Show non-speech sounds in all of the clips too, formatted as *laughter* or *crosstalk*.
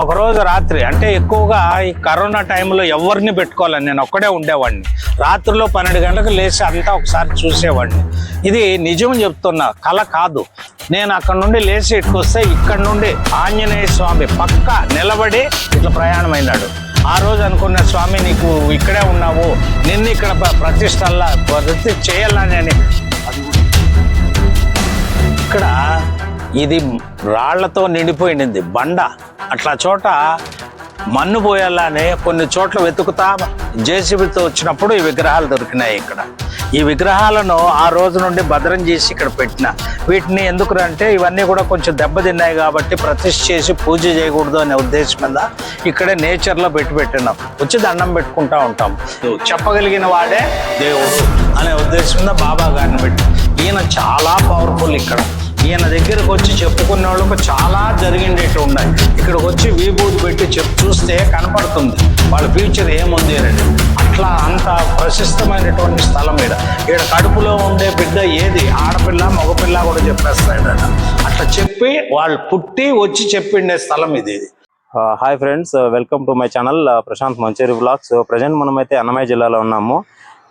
ఒకరోజు రాత్రి అంటే ఎక్కువగా ఈ కరోనా టైంలో ఎవరిని పెట్టుకోవాలని నేను ఒక్కడే ఉండేవాడిని. రాత్రిలో పన్నెండు గంటలకు లేచి అంతా ఒకసారి చూసేవాడిని. ఇది నిజం చెప్తున్నా కళ కాదు. నేను అక్కడ నుండి లేచి ఇటుకొస్తే ఇక్కడ నుండి ఆంజనేయ స్వామి పక్క నిలబడి ఇట్లా ప్రయాణమైనాడు ఆ రోజు అనుకున్న స్వామి నీకు ఇక్కడే ఉన్నావు. నిన్ను ఇక్కడ ప్రతిష్టల్లా ప్రతి చేయాలని అని. ఇక్కడ ఇది రాళ్ళతో నిండిపోయింది. బండ అట్లా చోట మన్ను పోయేలానే కొన్ని చోట్ల వెతుకుతా జేసీబీతో వచ్చినప్పుడు ఈ విగ్రహాలు దొరికినాయి ఇక్కడ. ఈ విగ్రహాలను ఆ రోజు నుండి భద్రం చేసి ఇక్కడ పెట్టిన. వీటిని ఎందుకు అంటే ఇవన్నీ కూడా కొంచెం దెబ్బతిన్నాయి కాబట్టి ప్రతిష్ఠ చేసి పూజ చేయకూడదు అనే ఉద్దేశం మీద ఇక్కడే నేచర్లో పెట్టి పెట్టినాం. వచ్చి దండం పెట్టుకుంటా ఉంటాం. చెప్పగలిగిన వాడే దేవుడు అనే ఉద్దేశం మీద బాబా గారిని పెట్టి ఈయన చాలా పవర్ఫుల్ ఇక్కడ. ఈయన దగ్గరకు వచ్చి చెప్పుకున్న వాళ్ళకు చాలా జరిగిండేటి ఉన్నాయి. ఇక్కడికి వచ్చి విభూతి పెట్టి చెప్పు చూస్తే కనపడుతుంది. వాళ్ళ ఫ్యూచర్ ఏముంది అని అట్లా అంత ప్రశస్తమైనటువంటి స్థలం ఈడ. ఇక్కడ కడుపులో ఉండే బిడ్డ ఏది? ఆడపిల్ల మగపిల్ల కూడా చెప్పేస్తాడట అట్లా చెప్పి వాళ్ళు పుట్టి వచ్చి చెప్పిండే స్థలం ఇది. Hi friends welcome to my channel Prashanth Mancheri blogs present మనమైతే అన్నమయ్య జిల్లాలో ఉన్నాము.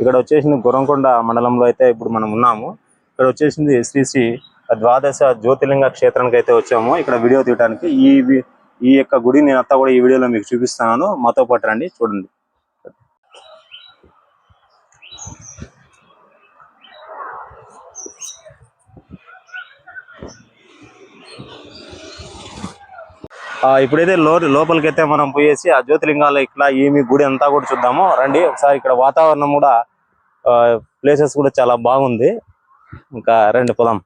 ఇక్కడ వచ్చేసింది గురంకొండ మండలంలో అయితే ఇప్పుడు మనం ఉన్నాము. ఇక్కడ వచ్చేసింది శ్రీ శ్రీ ద్వాదశ జ్యోతిర్లింగ క్షేత్రానికి అయితే వచ్చాము. ఇక్కడ వీడియో తీయడానికి ఈ ఈ యొక్క గుడి నేను అంతా కూడా ఈ వీడియోలో మీకు చూపిస్తాను మాతో పాటు రండి చూడండి. ఆ, ఇప్పుడైతే లో అయితే మనం పోయేసి ఆ జ్యోతిలింగాలు ఇట్లా ఏమి గుడి అంతా కూడా చూద్దాము. రండి ఒకసారి ఇక్కడ వాతావరణం కూడా ప్లేసెస్ కూడా చాలా బాగుంది. ఇంకా రండి పొలం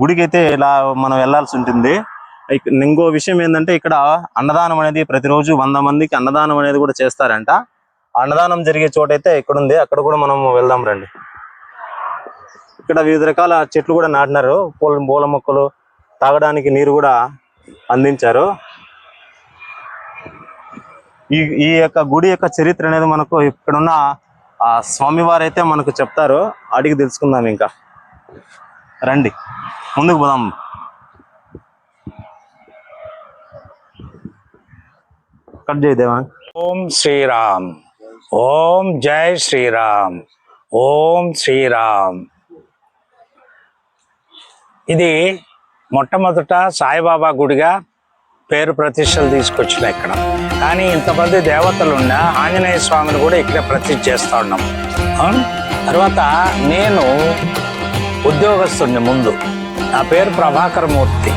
గుడికి అయితే ఇలా మనం వెళ్ళాల్సి ఉంటుంది. ఇంకో విషయం ఏంటంటే ఇక్కడ అన్నదానం అనేది ప్రతిరోజు వంద మందికి అన్నదానం అనేది కూడా చేస్తారంట. అన్నదానం జరిగే చోటైతే ఇక్కడ ఉంది అక్కడ కూడా మనం వెళ్దాం రండి. ఇక్కడ వివిధ రకాల చెట్లు కూడా నాటినారు. పూల పూల మొక్కలు తాగడానికి నీరు కూడా అందించారు. ఈ ఈ యొక్క గుడి యొక్క చరిత్ర అనేది మనకు ఇక్కడున్న ఆ స్వామివారు అయితే మనకు చెప్తారు. అడిగి తెలుసుకుందాం ఇంకా. రండి. ముందుకు పోదాం. కట్ చేయదేవా ఓం శ్రీరామ్. ఓం జై శ్రీరామ్. ఓం శ్రీరామ్. ఇది మొట్టమొదట సాయిబాబా గుడిగా పేరు ప్రతిష్టలు తీసుకొచ్చిన ఇక్కడ కానీ ఇంతమంది దేవతలు ఉన్న ఆంజనేయ స్వామిని కూడా ఇక్కడే ప్రతిష్ఠ చేస్తా ఉన్నాం. తర్వాత నేను ఉద్యోగస్తుడిని ముందు. నా పేరు ప్రభాకర్ మూర్తి.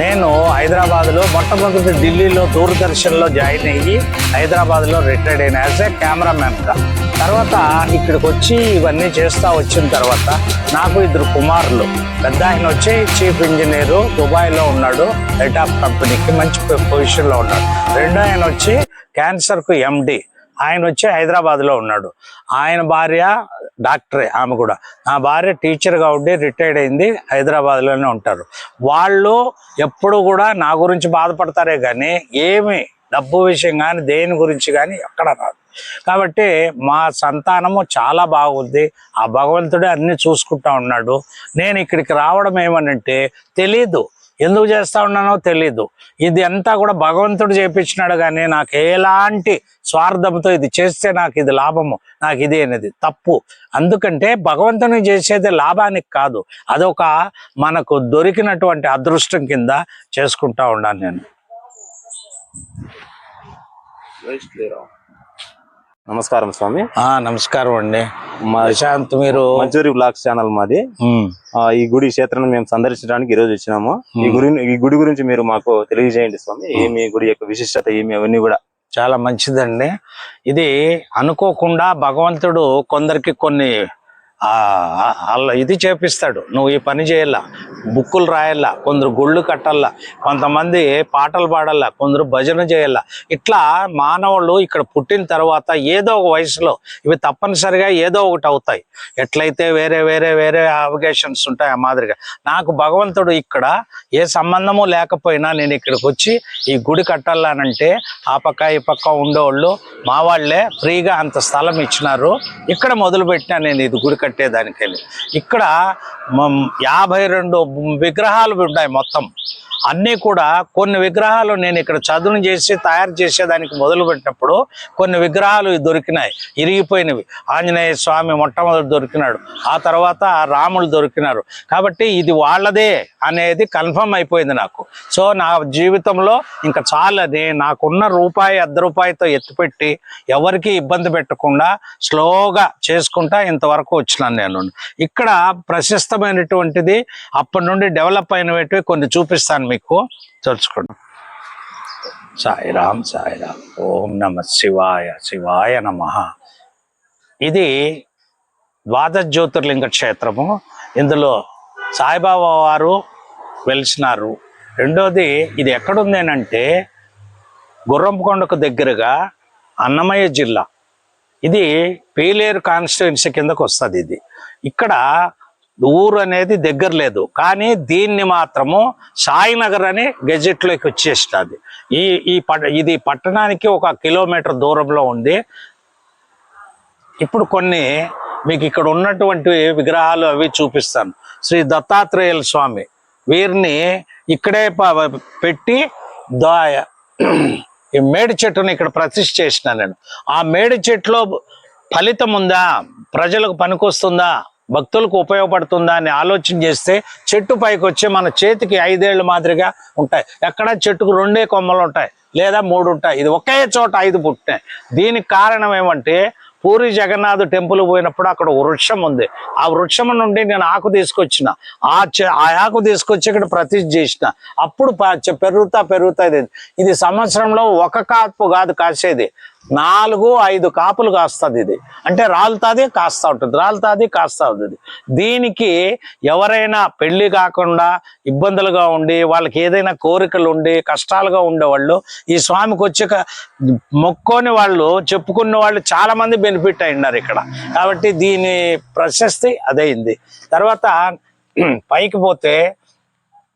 నేను హైదరాబాద్లో మొట్టమొదటి ఢిల్లీలో దూరదర్శన్లో జాయిన్ అయ్యి హైదరాబాద్లో రిటైర్డ్ అయిన యాజ్ ఏ కెమెరామెన్గా తర్వాత ఇక్కడికి వచ్చి ఇవన్నీ చేస్తూ వచ్చిన తర్వాత నాకు ఇద్దరు కుమారులు. పెద్ద ఆయన వచ్చి చీఫ్ ఇంజనీరు దుబాయ్లో ఉన్నాడు హెడ్ ఆఫ్ కంపెనీకి మంచి పొజిషన్లో ఉన్నాడు. రెండో ఆయన వచ్చి క్యాన్సర్కు ఎండి ఆయన వచ్చి హైదరాబాద్లో ఉన్నాడు. ఆయన భార్య డాక్టరే ఆమె కూడా. నా భార్య టీచర్గా ఉండి రిటైర్డ్ అయింది హైదరాబాద్లోనే ఉంటారు. వాళ్ళు ఎప్పుడు కూడా నా గురించి బాధపడతారే కానీ ఏమి డబ్బు విషయం కానీ దేని గురించి కానీ ఎక్కడ రాదు. కాబట్టి మా సంతానము చాలా బాగుంది. ఆ భగవంతుడే అన్ని చూసుకుంటా ఉన్నాడు. నేను ఇక్కడికి రావడం ఏమనంటే తెలీదు. ఎందుకు చేస్తా ఉన్నానో తెలీదు. ఇది అంతా కూడా భగవంతుడు చేపించినాడు కానీ నాకు ఎలాంటి స్వార్థంతో ఇది చేస్తే నాకు ఇది లాభము నాకు ఇది అనేది తప్పు. అందుకంటే భగవంతుని చేసేది లాభానికి కాదు అదొక మనకు దొరికినటువంటి అదృష్టం కింద చేసుకుంటా ఉన్నాను నేను. నమస్కారం స్వామి. ఆ నమస్కారం అండి. మా ప్రశాంత్ మీరు మంచూరి బ్లాగ్స్ ఛానల్ మాది. ఈ గుడి క్షేత్రాన్ని మేము సందర్శించడానికి ఈ రోజు వచ్చినాము. ఈ గుడి ఈ గుడి గురించి మీరు మాకు తెలియజేయండి స్వామి. ఏమి గుడి యొక్క విశిష్టత ఏమి అవన్నీ కూడా. చాలా మంచిదండి. ఇది అనుకోకుండా భగవంతుడు కొందరికి కొన్ని ఆ, ఇది చేపిస్తాడు. నువ్వు ఈ పని చేయాల బుక్కులు రాయాల కొందరు గుళ్ళు కట్టాల కొంతమంది పాటలు పాడాల కొందరు భజన చేయాల ఇట్లా మానవులు ఇక్కడ పుట్టిన తర్వాత ఏదో ఒక వయసులో ఇవి తప్పనిసరిగా ఏదో ఒకటి అవుతాయి. ఎట్లయితే వేరే వేరే వేరే అవకేషన్స్ ఉంటాయి ఆ మాదిరిగా. నాకు భగవంతుడు ఇక్కడ ఏ సంబంధము లేకపోయినా నేను ఇక్కడికి వచ్చి ఈ గుడి కట్టాలనంటే ఆ పక్క ఈ పక్క ఉండేవాళ్ళు మా వాళ్ళే ఫ్రీగా అంత స్థలం ఇచ్చినారు. ఇక్కడ మొదలు పెట్టినా నేను ఇది గుడి కట్టి కట్టేదానికి వెళ్ళి ఇక్కడ యాభై రెండు విగ్రహాలు ఉన్నాయి మొత్తం. అన్నీ కూడా కొన్ని విగ్రహాలు నేను ఇక్కడ చదును చేసి తయారు చేసేదానికి మొదలు పెట్టినప్పుడు కొన్ని విగ్రహాలు దొరికినాయి. ఇరిగిపోయినవి. ఆంజనేయ స్వామి మొట్టమొదటి దొరికినాడు. ఆ తర్వాత రాములు దొరికినారు. కాబట్టి ఇది వాళ్ళదే అనేది కన్ఫర్మ్ అయిపోయింది నాకు. సో నా జీవితంలో ఇంకా చాలని నాకున్న రూపాయి అర్ధ రూపాయితో ఎత్తిపెట్టి ఎవరికి ఇబ్బంది పెట్టకుండా స్లోగా చేసుకుంటా ఇంతవరకు వచ్చిన నేను ఇక్కడ ప్రశస్తమైనటువంటిది అప్పటి నుండి డెవలప్ అయినవి కొన్ని చూపిస్తాను మీకు. తెలుసుకోండి సాయిరామ్ సాయిరామ్. ఓం నమ శివాయ శివాయ నమ. ఇది ద్వాదశ జ్యోతిర్లింగ క్షేత్రము. ఇందులో సాయిబాబా వారు వెలిసినారు. రెండోది ఇది ఎక్కడుంది అంటే గుర్రంకొండకు దగ్గరగా అన్నమయ్య జిల్లా. ఇది పేలేరు కాన్స్టిట్యున్సీ కిందకు వస్తుంది ఇది. ఇక్కడ ఊరు అనేది దగ్గర లేదు. కానీ దీన్ని మాత్రము సాయినగర్ అని గెజెట్లోకి వచ్చేసినది ఈ ఈ పట్ ఇది పట్టణానికి ఒక కిలోమీటర్ దూరంలో ఉంది. ఇప్పుడు కొన్ని మీకు ఇక్కడ ఉన్నటువంటి విగ్రహాలు అవి చూపిస్తాను. శ్రీ దత్తాత్రేయుల స్వామి వీరిని ఇక్కడే పెట్టి దా ఈ మేడి చెట్టుని ఇక్కడ ప్రతిష్ఠ చేసిన నేను. ఆ మేడి చెట్టులో ఫలితం ఉందా? ప్రజలకు పనికొస్తుందా? భక్తులకు ఉపయోగపడుతుందా అని ఆలోచన చేస్తే చెట్టు పైకి వచ్చి మన చేతికి ఐదేళ్ళు మాదిరిగా ఉంటాయి. ఎక్కడ చెట్టుకు రెండే కొమ్మలు ఉంటాయి లేదా మూడు ఉంటాయి. ఇది ఒకే చోట ఐదు పుట్టినాయి. దీనికి కారణం ఏమంటే పూరి జగన్నాథ్ టెంపుల్ పోయినప్పుడు అక్కడ వృక్షం ఉంది. ఆ వృక్షం నుండి నేను ఆకు తీసుకొచ్చిన. ఆ చె- ఆ ఆకు తీసుకొచ్చి ఇక్కడ ప్రతిష్ఠ చేసిన. అప్పుడు పెరుగుతా పెరుగుతా ఇది. ఇది సంవత్సరంలో ఒక కాపు కాదు కాసేది. నాలుగు ఐదు కాపులు కాస్తుంది ఇది. అంటే రాలుతాది కాస్తా ఉంటుంది రాలుతాది కాస్తా ఉంటుంది. దీనికి ఎవరైనా పెళ్ళి కాకుండా ఇబ్బందులుగా ఉండి వాళ్ళకి ఏదైనా కోరికలు ఉండి కష్టాలుగా ఉండేవాళ్ళు ఈ స్వామికి వచ్చి మొక్కోని వాళ్ళు చెప్పుకున్న వాళ్ళు చాలా మంది బెనిఫిట్ అయినారు ఇక్కడ. కాబట్టి దీని ప్రశస్తి అదైంది తర్వాత *clears throat* పైకి పోతే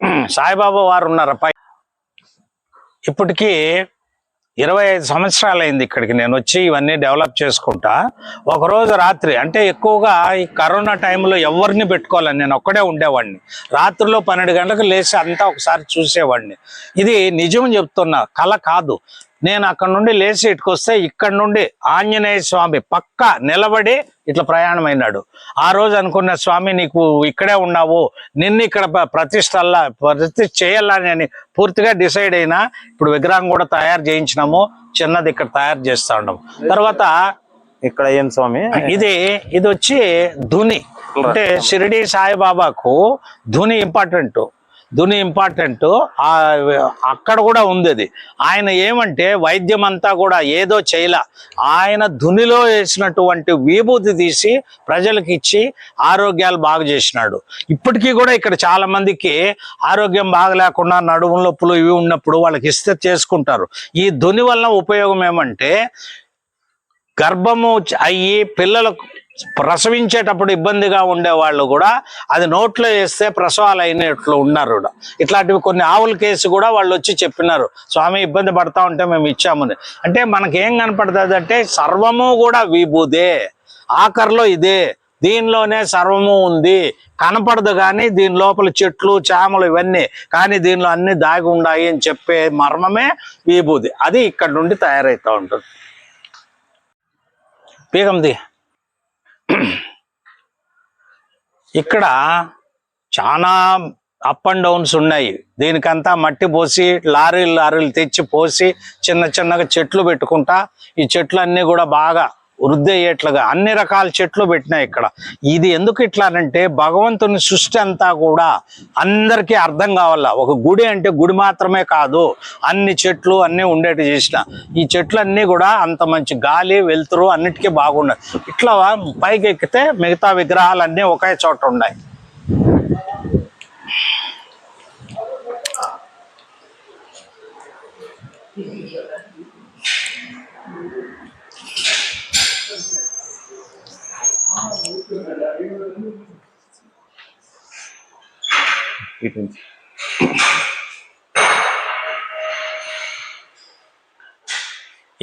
*clears throat* సాయిబాబా వారు ఉన్నారు? పై ఇప్పటికీ ఇరవై ఐదు సంవత్సరాలు అయింది ఇక్కడికి. నేను వచ్చి ఇవన్నీ డెవలప్ చేసుకుంటా. ఒకరోజు రాత్రి అంటే ఎక్కువగా ఈ కరోనా టైంలో ఎవరిని పెట్టుకోవాలని నేను ఒక్కడే ఉండేవాడిని. రాత్రిలో పన్నెండు గంటలకు లేచి అంతా ఒకసారి చూసేవాడిని. ఇది నిజం చెప్తున్నా కళ కాదు. నేను అక్కడ నుండి లేచి ఇటుకు వస్తే ఇక్కడ నుండి ఆంజనేయ స్వామి పక్క నిలబడి ఇట్లా ప్రయాణమైనాడు. ఆ రోజు అనుకున్న స్వామి నీకు ఇక్కడే ఉన్నావు నిన్ను ఇక్కడ ప్ర- ప్రతిష్టల్లా ప్రతిష్ఠ చేయాలని అని పూర్తిగా డిసైడ్ అయినా ఇప్పుడు విగ్రహం కూడా తయారు చేయించినాము చిన్నది ఇక్కడ తయారు చేస్తా ఉన్నాము తర్వాత ఇక్కడ ఏం స్వామి? ఇది ఇది వచ్చి ధుని. అంటే షిరిడి సాయిబాబాకు ధుని ఇంపార్టెంట్. ధుని ఇంపార్టెంట్ అక్కడ కూడా ఉంది అది. ఆయన ఏమంటే వైద్యం అంతా కూడా ఏదో చేయల. ఆయన ధునిలో వేసినటువంటి విభూతి తీసి ప్రజలకు ఇచ్చి ఆరోగ్యాలు బాగు చేసినాడు. ఇప్పటికీ కూడా ఇక్కడ చాలా మందికి ఆరోగ్యం బాగలేకుండా నడుము నొప్పులు ఇవి ఉన్నప్పుడు వాళ్ళకి ఇస్తే చేసుకుంటారు. ఈ దుని వల్ల ఉపయోగం ఏమంటే గర్భము అయ్యి పిల్లలకు ప్రసవించేటప్పుడు ఇబ్బందిగా ఉండే వాళ్ళు కూడా అది నోట్లో వేస్తే ప్రసవాలు అయినట్లు ఉన్నారు కూడా. ఇట్లాంటివి కొన్ని ఆవుల కేసు కూడా వాళ్ళు వచ్చి చెప్పినారు. స్వామి ఇబ్బంది పడతా ఉంటే మేము ఇచ్చామని అంటే మనకేం కనపడుతుంది అంటే సర్వము కూడా విభూదే ఆఖరిలో ఇదే. దీనిలోనే సర్వము ఉంది. కనపడదు కానీ దీని లోపల చెట్లు చామలు ఇవన్నీ. కానీ దీనిలో అన్ని దాగి ఉన్నాయి అని చెప్పే మర్మమే విభూది అది ఇక్కడ నుండి తయారవుతూ ఉంటుంది. పీగంది. ఇక్కడ చాలా అప్ అండ్ డౌన్స్ ఉన్నాయి. దీనికంతా మట్టి పోసి లారీలు లారీలు తెచ్చి పోసి చిన్న చిన్నగా చెట్లు పెట్టుకుంటా ఈ చెట్లు అన్నీ కూడా బాగా వృద్ధి అయ్యేట్లుగా అన్ని రకాల చెట్లు పెట్టినాయి ఇక్కడ. ఇది ఎందుకు ఇట్లానంటే భగవంతుని సృష్టి అంతా కూడా అందరికీ అర్థం కావాల. ఒక గుడి అంటే గుడి మాత్రమే కాదు అన్ని చెట్లు అన్నీ ఉండేటి చేసిన. ఈ చెట్లు అన్నీ కూడా అంత మంచి గాలి వెలుతురు అన్నిటికీ బాగున్నాయి. ఇట్లా పైకి ఎక్కితే మిగతా విగ్రహాలన్నీ ఒకే చోట ఉన్నాయి. ఇటు నుంచి.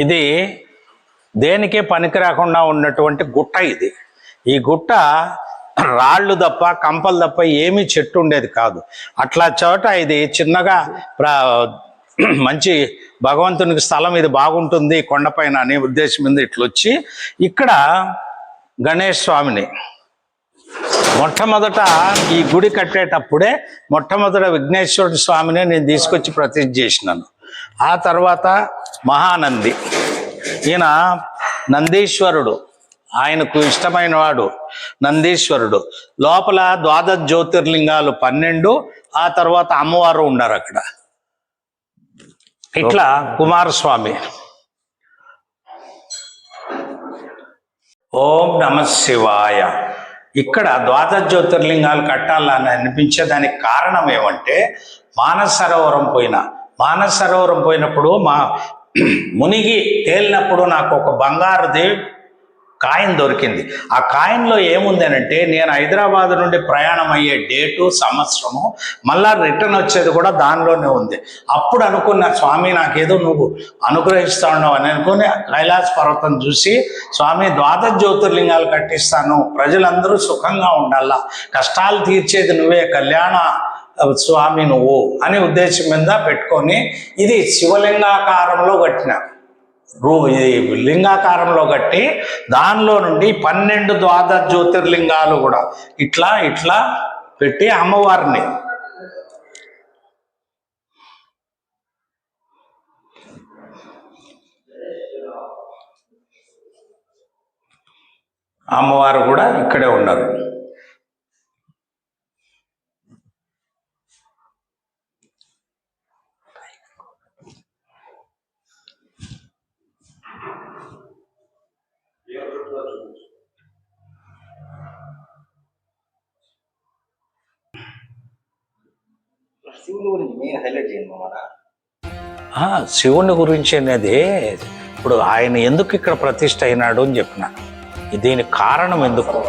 ఇది దేనికే పనికి రాకుండా ఉన్నటువంటి గుట్ట ఇది. ఈ గుట్ట రాళ్ళు తప్ప కంపలు తప్ప ఏమీ చెట్టు ఉండేది కాదు. అట్లా చోట ఇది చిన్నగా మంచి భగవంతునికి స్థలం ఇది బాగుంటుంది కొండపైన అనే ఉద్దేశం మీద ఇట్లా వచ్చి ఇక్కడ గణేష్ స్వామిని. మొట్టమొదట ఈ గుడి కట్టేటప్పుడే మొట్టమొదట విఘ్నేశ్వరుడి స్వామిని నేను తీసుకొచ్చి ప్రతిష్ఠ చేసినాను. ఆ తర్వాత మహానంది. ఈయన నందీశ్వరుడు. ఆయనకు ఇష్టమైన వాడు నందీశ్వరుడు. లోపల ద్వాదశ జ్యోతిర్లింగాలు పన్నెండు ఆ తర్వాత అమ్మవారు ఉన్నారు అక్కడ ఇట్లా కుమారస్వామి. ఓం నమ శివాయ. ఇక్కడ ద్వాదశ జ్యోతిర్లింగాలు కట్టాలని అనిపించే దానికి కారణం ఏమంటే మానసరోవరం పోయిన. మానసరోవరం పోయినప్పుడు మా మునిగి తేలినప్పుడు నాకు ఒక బంగారుది కాయిన్ దొరికింది. ఆ కాయిన్లో ఏముంది అంటే నేను హైదరాబాద్ నుండి ప్రయాణం అయ్యే డేటు సంవత్సరము మళ్ళా రిటర్న్ వచ్చేది కూడా దానిలోనే ఉంది. అప్పుడు అనుకున్న స్వామి నాకేదో నువ్వు అనుగ్రహిస్తా ఉన్నావు అని అనుకుని కైలాస పర్వతం చూసి స్వామి ద్వాదశ జ్యోతిర్లింగాలు కట్టిస్తాను. ప్రజలందరూ సుఖంగా ఉండాలా? కష్టాలు తీర్చేది నువ్వే. కళ్యాణ స్వామి నువ్వు అనే ఉద్దేశం మీద పెట్టుకొని ఇది శివలింగాకారంలో కట్టిన. రూ లింగాకారంలో కట్టి దానిలో నుండి పన్నెండు ద్వాదశ జ్యోతిర్లింగాలు కూడా ఇట్లా ఇట్లా పెట్టి అమ్మవారిని. అమ్మవారు కూడా ఇక్కడే ఉన్నారు శివుని గురించి మెయిన్ హైలైట్ చేయండి మామ ఆ, శివుని గురించి అనేది ఇప్పుడు ఆయన ఎందుకు ఇక్కడ ప్రతిష్ట అయినాడు అని చెప్పిన. దీనికి కారణం ఎందుకు?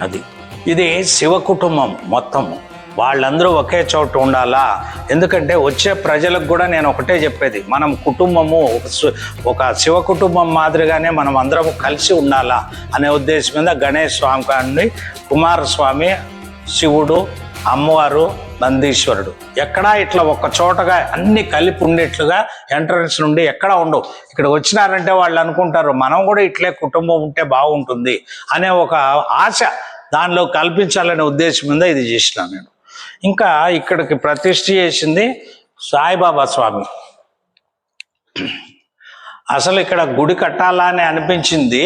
అది ఇది శివ కుటుంబం మొత్తం. వాళ్ళందరూ ఒకే చోట ఉండాలా? ఎందుకంటే వచ్చే ప్రజలకు కూడా నేను ఒకటే చెప్పేది. మనం కుటుంబము ఒక ఒక శివ కుటుంబం మాదిరిగానే మనం అందరం కలిసి ఉండాలా? అనే ఉద్దేశం మీద గణేష్ స్వామి కానీ కుమారస్వామి శివుడు అమ్మవారు నందీశ్వరుడు. ఎక్కడా ఇట్లా ఒక చోటగా అన్ని కలిపి ఉండేట్లుగా ఎంట్రన్స్ నుండి ఎక్కడా ఉండవు. ఇక్కడ వచ్చినారంటే వాళ్ళు అనుకుంటారు మనం కూడా ఇట్లే కుటుంబం ఉంటే బాగుంటుంది అనే ఒక ఆశ దానిలో కల్పించాలనే ఉద్దేశం మీద ఇది చేసినా నేను. ఇంకా ఇక్కడికి ప్రతిష్ఠ చేసింది సాయిబాబా స్వామి. అసలు ఇక్కడ గుడి కట్టాలా అని అనిపించింది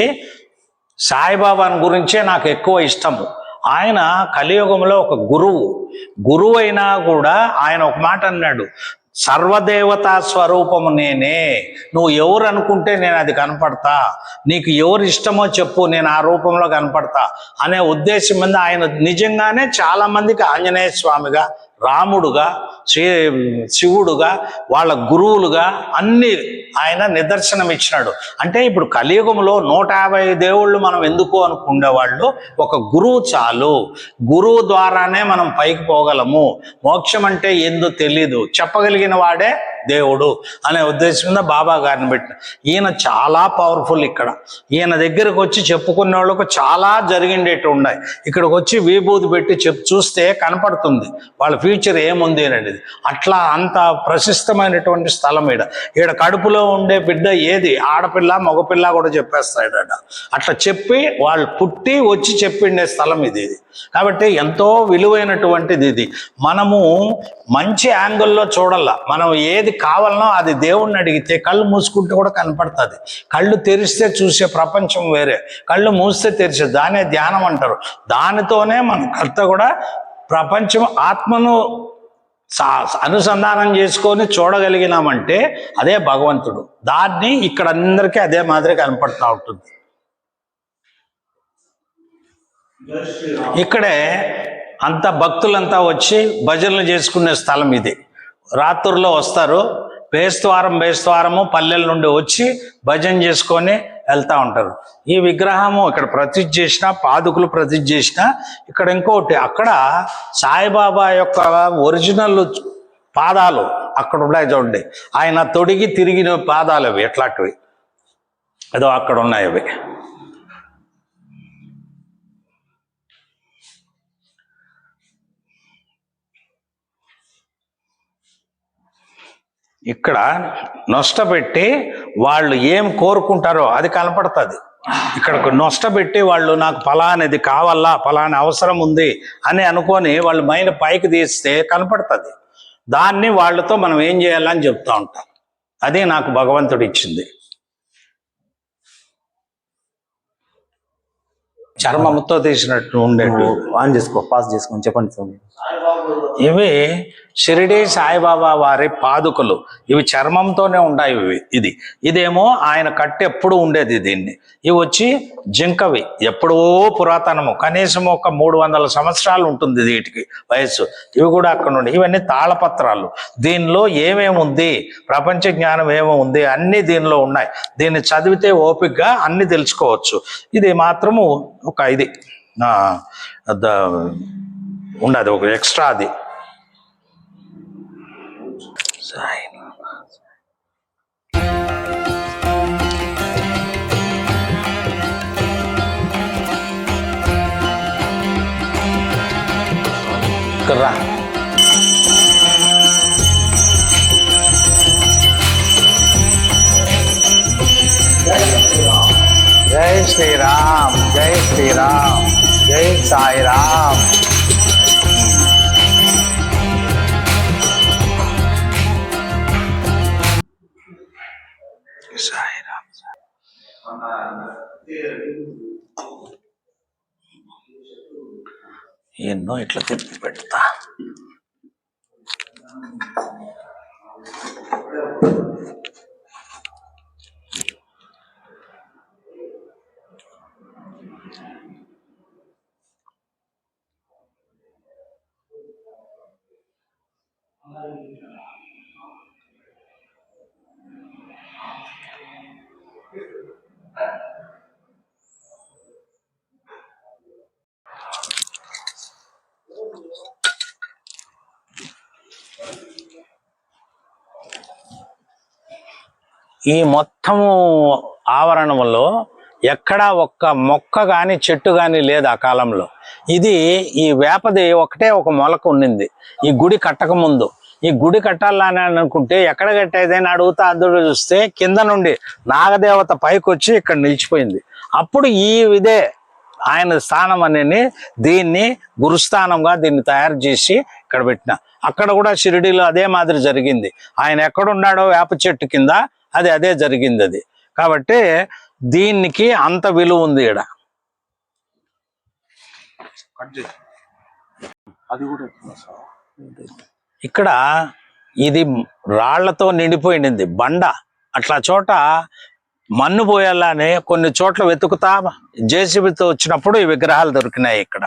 సాయిబాబాని గురించే నాకు ఎక్కువ ఇష్టము. ఆయన కలియుగంలో ఒక గురువు. గురువు అయినా కూడా ఆయన ఒక మాట అన్నాడు సర్వదేవతా స్వరూపము నేనే. నువ్వు ఎవరు అనుకుంటే నేను అది కనపడతా. నీకు ఎవరు ఇష్టమో చెప్పు నేను ఆ రూపంలో కనపడతా. అనే ఉద్దేశం మీద ఆయన నిజంగానే చాలామందికి ఆంజనేయ స్వామిగా రాముడుగా శ్రీ శివుడుగా వాళ్ళ గురువులుగా అన్ని ఆయన నిదర్శనం ఇచ్చినాడు అంటే ఇప్పుడు కలియుగంలో నూట యాభై దేవుళ్ళు మనం ఎందుకు అనుకునేవాళ్ళు ఒక గురువు చాలు. గురువు ద్వారానే మనం పైకి పోగలము. మోక్షం అంటే ఏందో తెలీదు. చెప్పగలిగిన వాడే దేవుడు అనే ఉద్దేశం మీద బాబా గారిని పెట్టిన. ఈయన చాలా పవర్ఫుల్ ఇక్కడ. ఈయన దగ్గరకు వచ్చి చెప్పుకునే వాళ్ళకు చాలా జరిగిండేటి ఉన్నాయి ఇక్కడికి వచ్చి విభూతి పెట్టి చెప్ చూస్తే కనపడుతుంది. వాళ్ళ ఫ్యూచర్ ఏముంది అనేది. అట్లా అంత ప్రశస్తమైనటువంటి స్థలం ఈడ. ఈడ కడుపులో ఉండే బిడ్డ ఏది? ఆడపిల్ల మగపిల్ల కూడా చెప్పేస్తాడట. అట్లా చెప్పి వాళ్ళు పుట్టి వచ్చి చెప్పిండే స్థలం ఇది. ఇది కాబట్టి ఎంతో విలువైనటువంటిది ఇది. మనము మంచి యాంగిల్లో చూడాల మనం ఏది కావాలనో అది దేవుణ్ణి అడిగితే కళ్ళు మూసుకుంటే కూడా కనపడుతుంది. కళ్ళు తెరిస్తే చూసే ప్రపంచం వేరే. కళ్ళు మూస్తే తెరిచే దానే ధ్యానం అంటారు. దానితోనే మన కర్త కూడా ప్రపంచం ఆత్మను సా- అనుసంధానం చేసుకొని చూడగలిగినామంటే అదే భగవంతుడు. దాన్ని ఇక్కడ అందరికీ అదే మాదిరి కనపడుతూ ఉంటుంది. ఇక్కడే అంత భక్తులంతా వచ్చి భజనలు చేసుకునే స్థలం ఇది. రాత్రుల్లో వస్తారు. బేస్తవారం బేస్తవారము పల్లెల నుండి వచ్చి భజన చేసుకొని వెళ్తా ఉంటారు. ఈ విగ్రహము ఇక్కడ ప్రతిజ్ చేసిన పాదుకులు ప్రతిజ్ చేసిన ఇక్కడ ఇంకోటి అక్కడ సాయిబాబా యొక్క ఒరిజినల్ పాదాలు అక్కడ ఉన్నాయి చూడండి. ఆయన తొడిగి తిరిగిన పాదాలు అవి ఎట్లాంటివి ఏదో అక్కడ ఉన్నాయి అవి. ఇక్కడ నష్టపెట్టి వాళ్ళు ఏం కోరుకుంటారో అది కనపడుతుంది. ఇక్కడ నష్టపెట్టి వాళ్ళు నాకు ఫలానిది కావాలా ఫలాని అవసరం ఉంది అని అనుకొని వాళ్ళు మైండ్ పైకి తీస్తే కనపడుతుంది. దాన్ని వాళ్ళతో మనం ఏం చేయాలని చెప్తా ఉంటాం. అది నాకు భగవంతుడు ఇచ్చింది. చర్మముతో తీసినట్టు ఉండేట్టు ఆన్ చేసుకో పాస్ చేసుకొని చెప్పండి స్వామి. ఇవి షిరిడి సాయిబాబా వారి పాదుకలు. ఇవి చర్మంతోనే ఉంటాయి ఇవి ఇది. ఇదేమో ఆయన కట్టి ఎప్పుడు ఉండేది దీన్ని. ఇవి వచ్చి జింకవి ఎప్పుడో పురాతనము. కనీసం ఒక మూడు వందల సంవత్సరాలు ఉంటుంది వీటికి వయస్సు. ఇవి కూడా అక్కడ ఉండి ఇవన్నీ తాళపత్రాలు. దీనిలో ఏమేమి ఉంది? ప్రపంచ జ్ఞానం ఏమేమి ఉంది? అన్నీ దీనిలో ఉన్నాయి. దీన్ని చదివితే ఓపికగా అన్ని తెలుసుకోవచ్చు. ఇది మాత్రము ఒక ఇది. ద- ఉండదు ఒక ఎక్స్ట్రా అది సాయి రా. జై శ్రీరామ్ జై శ్రీరామ్ జై సాయిరామ్ సాయిరామ్ ఎన్నో ఇట్లా తిప్పి పెడతా. ఈ మొత్తము ఆవరణంలో ఎక్కడా ఒక్క మొక్క కానీ చెట్టు కానీ లేదు ఆ కాలంలో. ఇది ఈ వేపది ఒకటే ఒక మొలక ఉండింది ఈ గుడి కట్టక ముందు ఈ గుడి కట్టాలని అనుకుంటే ఎక్కడ కట్టేదని అడుగుతా అదుడు చూస్తే కింద నుండి నాగదేవత పైకి వచ్చి ఇక్కడ నిలిచిపోయింది. అప్పుడు ఈ ఇదే ఆయన స్థానం అనేది దీన్ని గురుస్థానంగా దీన్ని తయారు చేసి ఇక్కడ పెట్టిన. అక్కడ కూడా షిరిడీలో అదే మాదిరి జరిగింది. ఆయన ఎక్కడున్నాడో వేప చెట్టు కింద అది అదే జరిగింది అది కాబట్టి దీనికి అంత విలువ ఉంది ఇక్కడ ఇక్కడ ఇది రాళ్ళతో నిండిపోయింది బండ. అట్లా చోట మన్ను పోయేలానే కొన్ని చోట్ల వెతుకుతా జేసీబీతో వచ్చినప్పుడు ఈ విగ్రహాలు దొరికినాయి ఇక్కడ.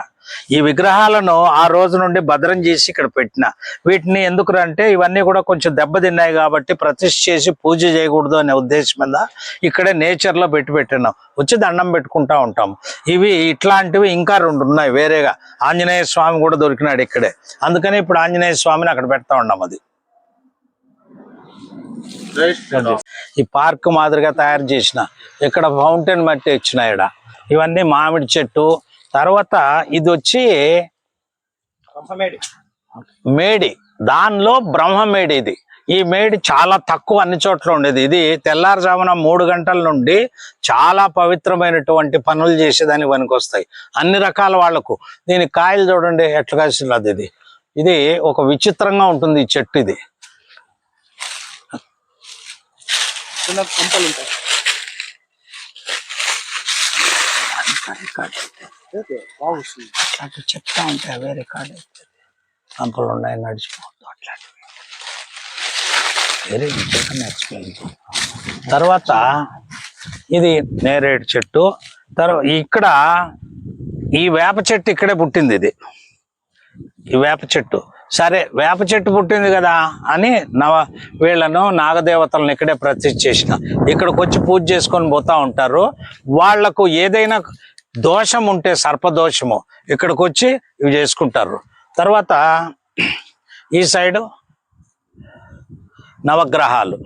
ఈ విగ్రహాలను ఆ రోజు నుండి భద్రం చేసి ఇక్కడ పెట్టిన. వీటిని ఎందుకు అంటే ఇవన్నీ కూడా కొంచెం దెబ్బతిన్నాయి కాబట్టి ప్రతిష్ఠ చేసి పూజ చేయకూడదు అనే ఉద్దేశం మీద ఇక్కడే నేచర్లో పెట్టి పెట్టినాం. వచ్చి దండం పెట్టుకుంటా ఉంటాం. ఇవి ఇట్లాంటివి ఇంకా రెండు ఉన్నాయి. వేరేగా ఆంజనేయ స్వామి కూడా దొరికినాడు ఇక్కడే. అందుకని ఇప్పుడు ఆంజనేయ స్వామిని అక్కడ పెడతా ఉన్నాం అది. ఈ పార్క్ మాదిరిగా తయారు చేసిన ఇక్కడ ఫౌంటైన్ మట్టి ఇచ్చిన ఇక్కడ ఇవన్నీ మామిడి చెట్టు. తర్వాత ఇది వచ్చి మేడి. దానిలో బ్రహ్మ మేడి ఇది. ఈ మేడి చాలా తక్కువ అన్ని చోట్ల ఉండేది. ఇది తెల్లారుజామున మూడు గంటల నుండి చాలా పవిత్రమైనటువంటి పనులు చేసేదానికి పనికొస్తాయి. అన్ని రకాల వాళ్ళకు. దీని కాయలు చూడండి ఎట్లా కాసినది ఇది ఇది ఒక విచిత్రంగా ఉంటుంది ఈ చెట్టు ఇది. అట్లాంటివి చెప్తా ఉంటాయి అవే రికార్డ్ సంపలు ఉన్నాయి నడిచిపోవద్దు అట్లాంటివి. వెరీ ఇంపార్టెంట్ ఎక్స్ప్లెయిన్ తర్వాత ఇది నేరేడు చెట్టు. తర్వాత ఇక్కడ ఈ వేప చెట్టు ఇక్కడే పుట్టింది ఇది. ఈ వేప చెట్టు. సరే వేప చెట్టు పుట్టింది కదా అని నవ వీళ్ళను నాగదేవతలను ఇక్కడే ప్రతిష్ఠ చేసిన. ఇక్కడికి వచ్చి పూజ చేసుకొని పోతా ఉంటారు. వాళ్ళకు ఏదైనా దోషం ఉంటే సర్పదోషము ఇక్కడికి వచ్చి ఇవి చేసుకుంటారు. తర్వాత ఈ సైడు నవగ్రహాలు.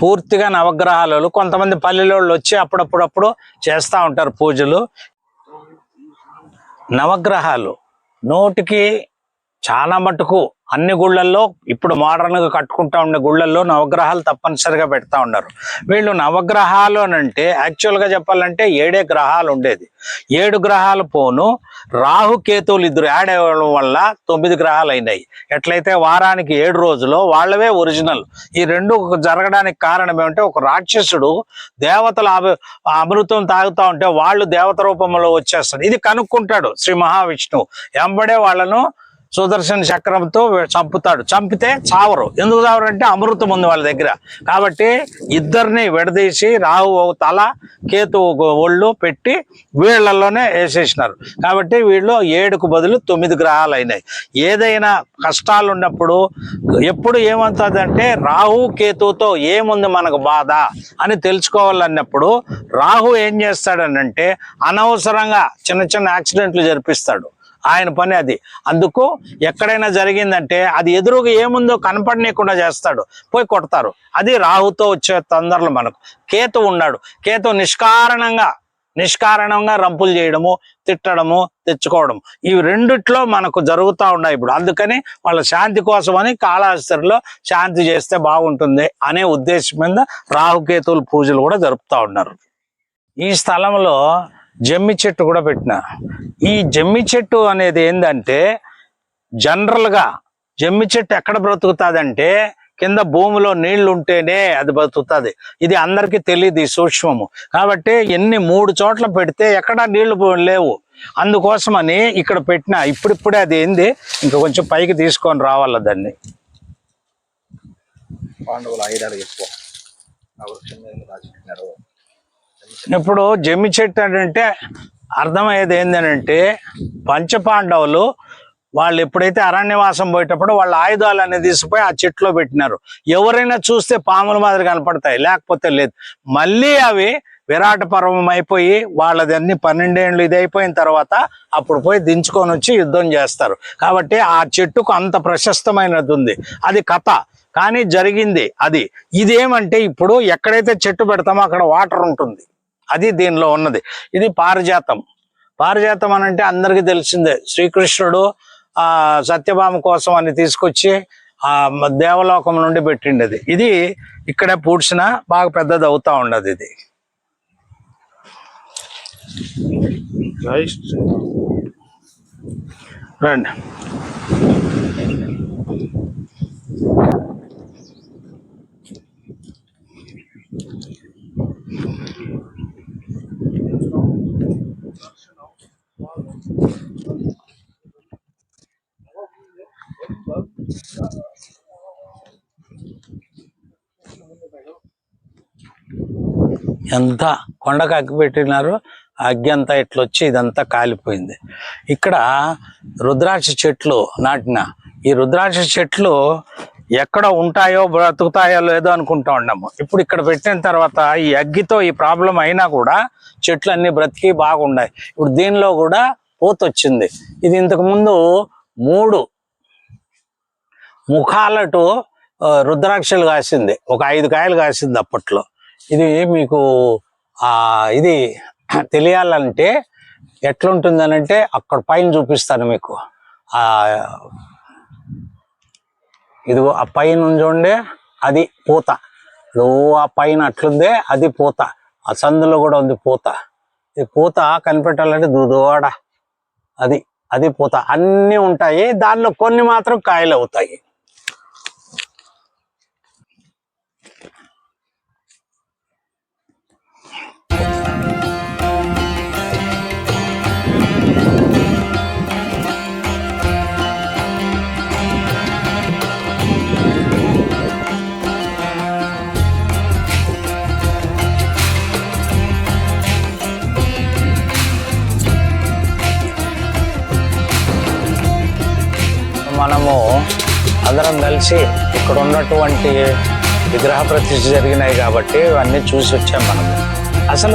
పూర్తిగా నవగ్రహాలు కొంతమంది పల్లెలోళ్ళు వచ్చి అప్పుడప్పుడప్పుడు చేస్తూ ఉంటారు పూజలు. నవగ్రహాలు. నోటికి చాలా మటుకు అన్ని గుళ్ళల్లో ఇప్పుడు మోడర్న్గా కట్టుకుంటా ఉండే గుళ్ళల్లో నవగ్రహాలు తప్పనిసరిగా పెడతా ఉన్నారు. వీళ్ళు నవగ్రహాలు అని అంటే యాక్చువల్గా చెప్పాలంటే ఏడే గ్రహాలు ఉండేది. ఏడు గ్రహాలు పోను రాహు కేతువులు ఇద్దరు యాడ్ అవ్వడం వల్ల తొమ్మిది గ్రహాలు అయినాయి. ఎట్లయితే వారానికి ఏడు రోజులు వాళ్ళవే ఒరిజినల్ ఈ రెండు జరగడానికి కారణం ఏమంటే ఒక రాక్షసుడు దేవతల అభి- అమృతం తాగుతా ఉంటే వాళ్ళు దేవత రూపంలో వచ్చేస్తారు. ఇది కనుక్కుంటాడు శ్రీ మహావిష్ణువు. ఎంబడే వాళ్ళను సుదర్శన చక్రంతో చంపుతాడు. చంపితే చావరు. ఎందుకు చావరు అంటే అమృతం ఉంది వాళ్ళ దగ్గర. కాబట్టి ఇద్దరిని విడదీసి రాహు తల కేతు ఒళ్ళు పెట్టి వీళ్ళల్లోనే వేసేసినారు. కాబట్టి వీళ్ళు ఏడుకు బదులు తొమ్మిది గ్రహాలు అయినాయి. ఏదైనా కష్టాలు ఉన్నప్పుడు ఎప్పుడు ఏమవుతుందంటే రాహు కేతువుతో ఏముంది మనకు బాధ అని తెలుసుకోవాలన్నప్పుడు రాహు ఏం చేస్తాడనంటే అనవసరంగా చిన్న చిన్న యాక్సిడెంట్లు జరిపిస్తాడు. ఆయన పని అది. అందుకు ఎక్కడైనా జరిగిందంటే అది ఎదురుగా ఏముందో కనపడనీయకుండా చేస్తాడు. పోయి కొడతారు. అది రాహుతో వచ్చే తొందరలు మనకు. కేతు ఉన్నాడు. కేతు నిష్కారణంగా నిష్కారణంగా రంపులు చేయడము తిట్టడము తెచ్చుకోవడం ఇవి రెండిట్లో మనకు జరుగుతూ ఉన్నాయి ఇప్పుడు. అందుకని వాళ్ళ శాంతి కోసమని కాళహస్తిలో శాంతి చేస్తే బాగుంటుంది అనే ఉద్దేశం మీద రాహుకేతువుల పూజలు కూడా జరుపుతూ ఉన్నారు. ఈ స్థలంలో జమ్మి చెట్టు కూడా పెట్టిన. ఈ జమ్మి చెట్టు అనేది ఏంటంటే జనరల్గా జమ్మి చెట్టు ఎక్కడ బ్రతుకుతాదంటే కింద భూమిలో నీళ్ళు ఉంటేనే అది బతుకుతుంది ఇది అందరికీ తెలియదు ఈ సూక్ష్మము. కాబట్టి ఎన్ని మూడు చోట్ల పెడితే ఎక్కడా నీళ్ళు పో- లేవు. అందుకోసమని ఇక్కడ పెట్టిన. ఇప్పుడిప్పుడే అది ఏంది? ఇంకా కొంచెం పైకి తీసుకొని రావాల దాన్ని. పాండవులు ఐదారు ఎక్కువ ఇప్పుడు జమ్మి చెట్టు అంటే అర్థమయ్యేది ఏంటంటే పంచపాండవులు వాళ్ళు ఎప్పుడైతే అరణ్యవాసం పోయేటప్పుడు వాళ్ళ ఆయుధాలు అనేది తీసుకుపోయి ఆ చెట్టులో పెట్టినారు. ఎవరైనా చూస్తే పాముల మాదిరి కనపడతాయి లేకపోతే లేదు. మళ్ళీ అవి విరాట పర్వం అయిపోయి వాళ్ళది అన్ని పన్నెండేళ్ళు ఇది అయిపోయిన తర్వాత అప్పుడు పోయి దించుకొని వచ్చి యుద్ధం చేస్తారు. కాబట్టి ఆ చెట్టుకు అంత ప్రశస్తమైనది ఉంది. అది కథ. కానీ జరిగింది అది. ఇదేమంటే ఇప్పుడు ఎక్కడైతే చెట్టు పెడతామో అక్కడ వాటర్ ఉంటుంది. అది దీనిలో ఉన్నది. ఇది పారిజాతం. పారిజాతం అని అంటే అందరికీ తెలిసిందే. శ్రీకృష్ణుడు ఆ సత్యభామ కోసం అని తీసుకొచ్చి ఆ దేవలోకం నుండి పెట్టిండేది. ఇది ఇక్కడే పూడ్చిన బాగా పెద్దది అవుతా ఉండదు ఇది. రండి. ఎంత కొండకు అగ్గి పెట్టినారు అగ్గి అంతా ఇట్లా వచ్చి ఇదంతా కాలిపోయింది. ఇక్కడ రుద్రాక్ష చెట్లు నాటిన ఈ రుద్రాక్ష చెట్లు ఎక్కడ ఉంటాయో బ్రతుకుతాయో లేదో అనుకుంటా ఉన్నాము. ఇప్పుడు ఇక్కడ పెట్టిన తర్వాత ఈ అగ్గితో ఈ ప్రాబ్లం అయినా కూడా చెట్లు అన్ని బ్రతికి బాగున్నాయి. ఇప్పుడు దీనిలో కూడా పూత వచ్చింది ఇది ఇంతకు ముందు మూడు ముఖాలటు రుద్రాక్షలు కాసింది. ఒక ఐదు కాయలు కాసింది అప్పట్లో. ఇది మీకు ఇది తెలియాలంటే ఎట్లుంటుందనంటే అక్కడ పైన చూపిస్తాను మీకు. ఇది ఇదిగో ఆ పైన చూడండి అది పూత. ఇదిగో ఆ పైన అట్లుందే అది పూత. ఆ సందులో కూడా ఉంది పూత. ఈ పూత కనిపెట్టాలంటే దుదోడ. అది అది పూత. అన్నీ ఉంటాయి దానిలో కొన్ని మాత్రం కాయలు అవుతాయి. అందరం కలిసి ఇక్కడ ఉన్నటువంటి విగ్రహ ప్రతిష్ఠ జరిగినాయి కాబట్టి ఇవన్నీ చూసి వచ్చాం మనం. అసలు